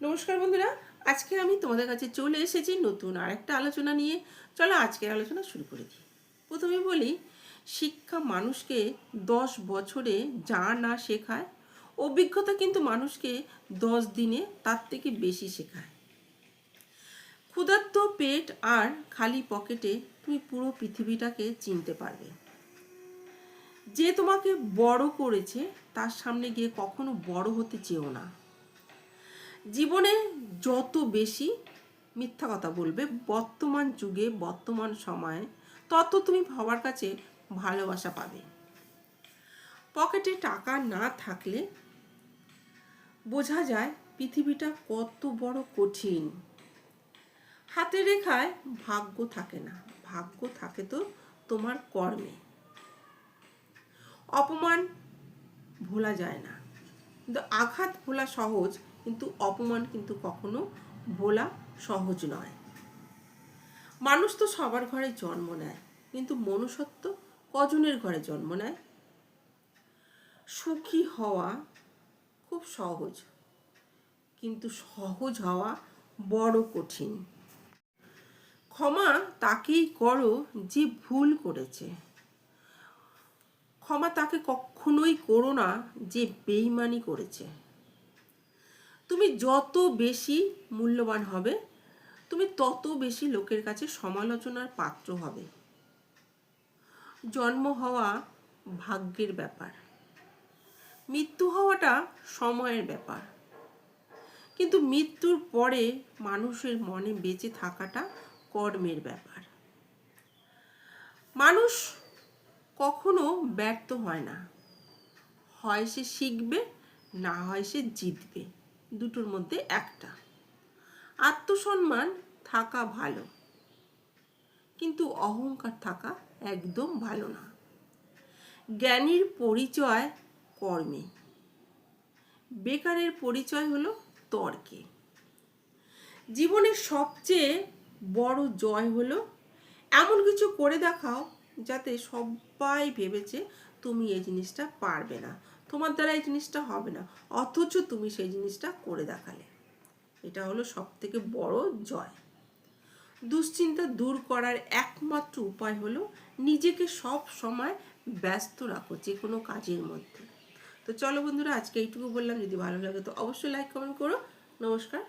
নমস্কার বন্ধুরা, আজকে আমি তোমাদের কাছে চলে এসেছি নতুন আর একটা আলোচনা নিয়ে। চলো আজকের আলোচনা শুরু করে দিই। প্রথমে বলি, শিক্ষা মানুষকে দশ বছরে যা না শেখায়, অভিজ্ঞতা কিন্তু মানুষকে দশ দিনে তার থেকে বেশি শেখায়। ক্ষুধার্ত পেট আর খালি পকেটে তুমি পুরো পৃথিবীটাকে চিনতে পারবে। যে তোমাকে বড় করেছে, তার সামনে গিয়ে কখনো বড় হতে চেও না। জীবনে যত বেশি মিথ্যা কথা বলবে, বর্তমান যুগে, বর্তমান সময়ে, তত তুমি সবার কাছে ভালোবাসা পাবে। পকেটে টাকা না থাকলে বোঝা যায় পৃথিবীটা কত বড় কঠিন। হাতে রেখায় ভাগ্য থাকে না, ভাগ্য থাকে তো তোমার কর্মে। অপমান ভোলা যায় না। কিন্তু আঘাত ভোলা সহজ কিন্তু অপমান কিন্তু কখনো ভোলা সহজ নয়। মানুষ তো সবার ঘরে জন্ম নেয়, কিন্তু মনুষ্যত্ব কজনের ঘরে জন্ম নেয়? সুখী হওয়া খুব সহজ, কিন্তু সহজ হওয়া বড় কঠিন। ক্ষমা তাকেই করো যে ভুল করেছে। ক্ষমা তাকে কখনোই করো না যে বেইমানি করেছে। তুমি যত বেশি মূল্যবান হবে, তুমি তত বেশি লোকের কাছে সমালোচনার পাত্র হবে। জন্ম হওয়া ভাগ্যের ব্যাপার। মৃত্যু হওয়াটা সময়ের ব্যাপার। কিন্তু মৃত্যুর পরে মানুষের মনে বেঁচে থাকাটা কর্মের ব্যাপার। মানুষ কখনো ব্যর্থ হয় না। হয় সে শিখবে, না হয় সে জিতবে। দুটোর মধ্যে একটা। আত্মসম্মান থাকা ভালো, কিন্তু অহংকার থাকা একদম ভালো না। জ্ঞানীর পরিচয় কর্মে, বেকারের পরিচয় হলো তর্কে। জীবনের সবচেয়ে বড় জয় হলো এমন কিছু করে দেখাও যাতে সবাই ভেবেছে তুমি এই জিনিসটা পারবে না। তোমার দ্বারা এই জিনিসটা হবে না। অথচ তুমি সেই জিনিসটা করে দেখালে। এটা হলো সব থেকে বড় জয়। দুশ্চিন্তা দূর করার একমাত্র উপায় হলো নিজেকে সব সময় ব্যস্ত রাখো, যে কোনো কাজের মধ্যে। তো চলো বন্ধুরা, আজকে এইটুকু বললাম। যদি ভালো লাগে তো অবশ্যই লাইক কমেন্ট করো। নমস্কার।